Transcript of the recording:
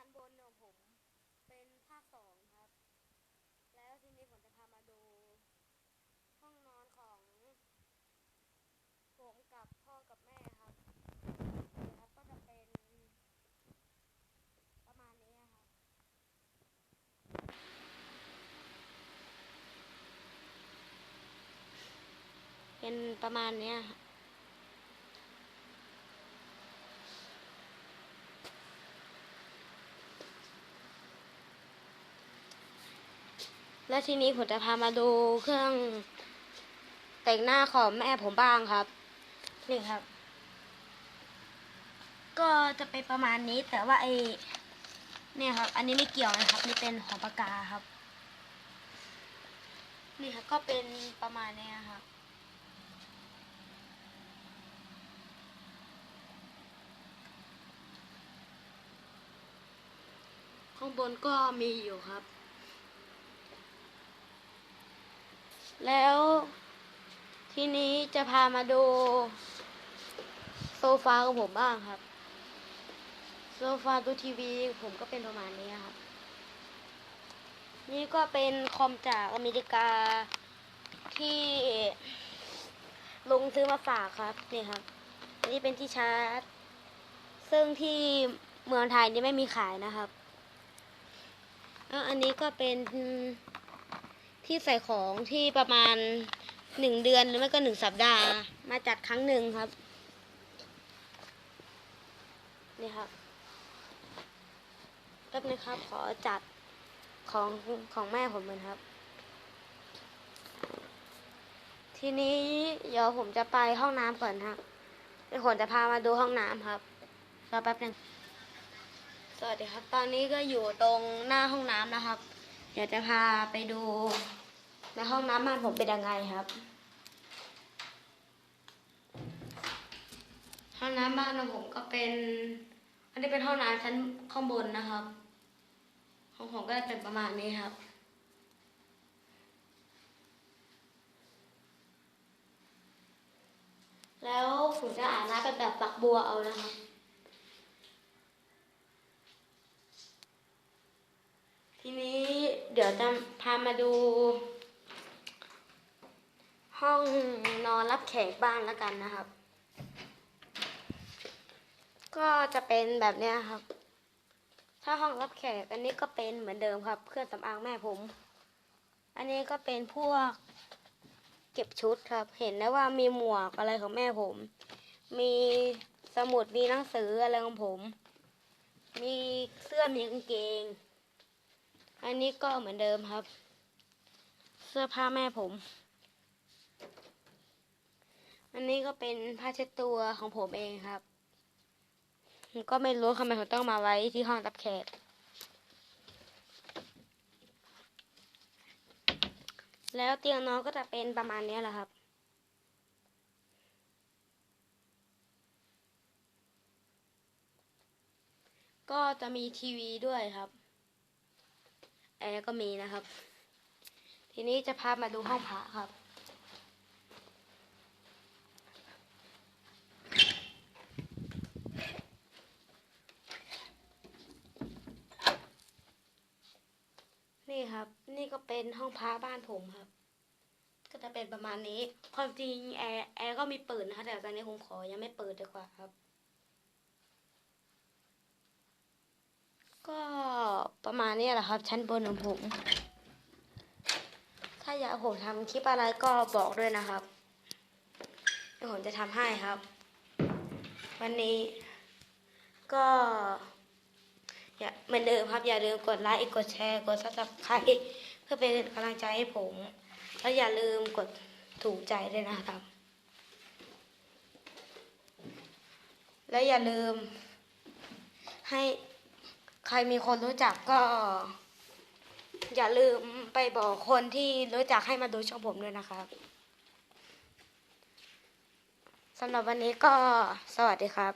ชั้นบนของผมเป็นภาคสองครับ แล้วทีนี้ผมจะพามาดู ห้องนอนของผมกับพ่อกับแม่ครับครับก็จะเป็น ประมาณนี้ครับเป็นประมาณเนี้ยครับ และทีนี้ผมจะพามาดูเครื่องแต่งหน้าของแม่ผมบ้างครับ นี่ครับ ก็จะเป็นประมาณนี้แต่ว่าไอเนี่ยครับ อันนี้ไม่เกี่ยวนะครับนี่เป็นของปากกาครับ นี่ครับก็เป็นประมาณเนี้ยครับข้างบนก็มีอยู่ครับ แล้ว ทีนี้จะพามาดู โซฟาของผมบ้างครับ โซฟาดูทีวีผมก็เป็นประมาณนี้ครับ นี่ก็เป็นคอมจากอเมริกาที่ลุงซื้อมาฝากครับนี่ครับอันนี้เป็นที่ชาร์จ ซึ่งที่เมืองไทยนี่ไม่มีขายนะครับแล้วอันนี้ก็เป็น ที่ใส่ของที่ประมาณหนึ่งเดือนหรือไม่ก็หนึ่งสัปดาห์ มาจัดครั้งหนึ่งครับ นี่ครับแป๊บนึงครับ ขอจัดของของแม่ผมเหมือนครับ ทีนี้เดี๋ยวผมจะไปห้องน้ำก่อนครับเดี๋ยวผมจะพามาดูห้องน้ำครับรอแป๊บหนึงสวัสดีครับ ตอนนี้ก็อยู่ตรงหน้าห้องน้ำนะครับ เดี๋ยวจะพาไปดูในห้องน้ำบ้านผมเป็นยังไงครับ ห้องน้ำบ้านของผมก็เป็น อันนี้เป็นห้องน้ำชั้นข้างบนนะครับ ของผมก็จะเป็นประมาณนี้ครับแล้วผมจะอาบน้ำเป็นแบบฝักบัวเอานะครับ ทีนี้เดี๋ยวจะพามาดู ห้องนอนรับแขกบ้านแล้วกันนะครับ ก็จะเป็นแบบเนี้ยครับ ถ้าห้องรับแขกอันนี้ก็เป็นเหมือนเดิมครับเครื่องสำอางแม่ผม อันนี้ก็เป็นพวกเก็บชุดครับ เห็นได้ว่ามีหมวกอะไรของแม่ผม มีสมุดมีหนังสืออะไรของผม มีเสื้อมีกางเกง อันนี้ก็เหมือนเดิมครับ เสื้อผ้าแม่ผม อันนี้ก็เป็นผ้าเช็ดตัวของผมเองครับ ก็ไม่รู้ทำไมผมต้องมาไว้ที่ห้องรับแขก แล้วเตียงนอนก็จะเป็นประมาณนี้แหละครับก็จะมีทีวีด้วยครับ แอร์ก็มีนะครับ ทีนี้จะพามาดูห้องพระครับ นี่ครับ นี่ก็เป็นห้องพระบ้านผมครับ ก็จะเป็นประมาณนี้ ความจริงแอร์แอร์ก็มีเปิดนะคะแต่ตอนนี้ผมขอยังไม่เปิดดีกว่าครับ ก็ ประมาณนี้แหละครับ ชั้นบนของผม ถ้าอยากให้ผมทำคลิปอะไรก็บอกด้วยนะครับเดี๋ยวผมจะทำให้ครับ วันนี้ก็ อย่าเหมือนเดิมครับ อย่าลืมกดไลค์กดแชร์กดซับสไครต์เพื่อเป็นกำลังใจให้ผม แล้วอย่าลืมกดถูกใจด้วยนะครับ แล้วอย่าลืมให้ ใครมีคนรู้จักก็ อย่าลืมไปบอกคนที่รู้จักให้มาดูช่องผมด้วยนะครับสำหรับวันนี้ก็สวัสดีครับ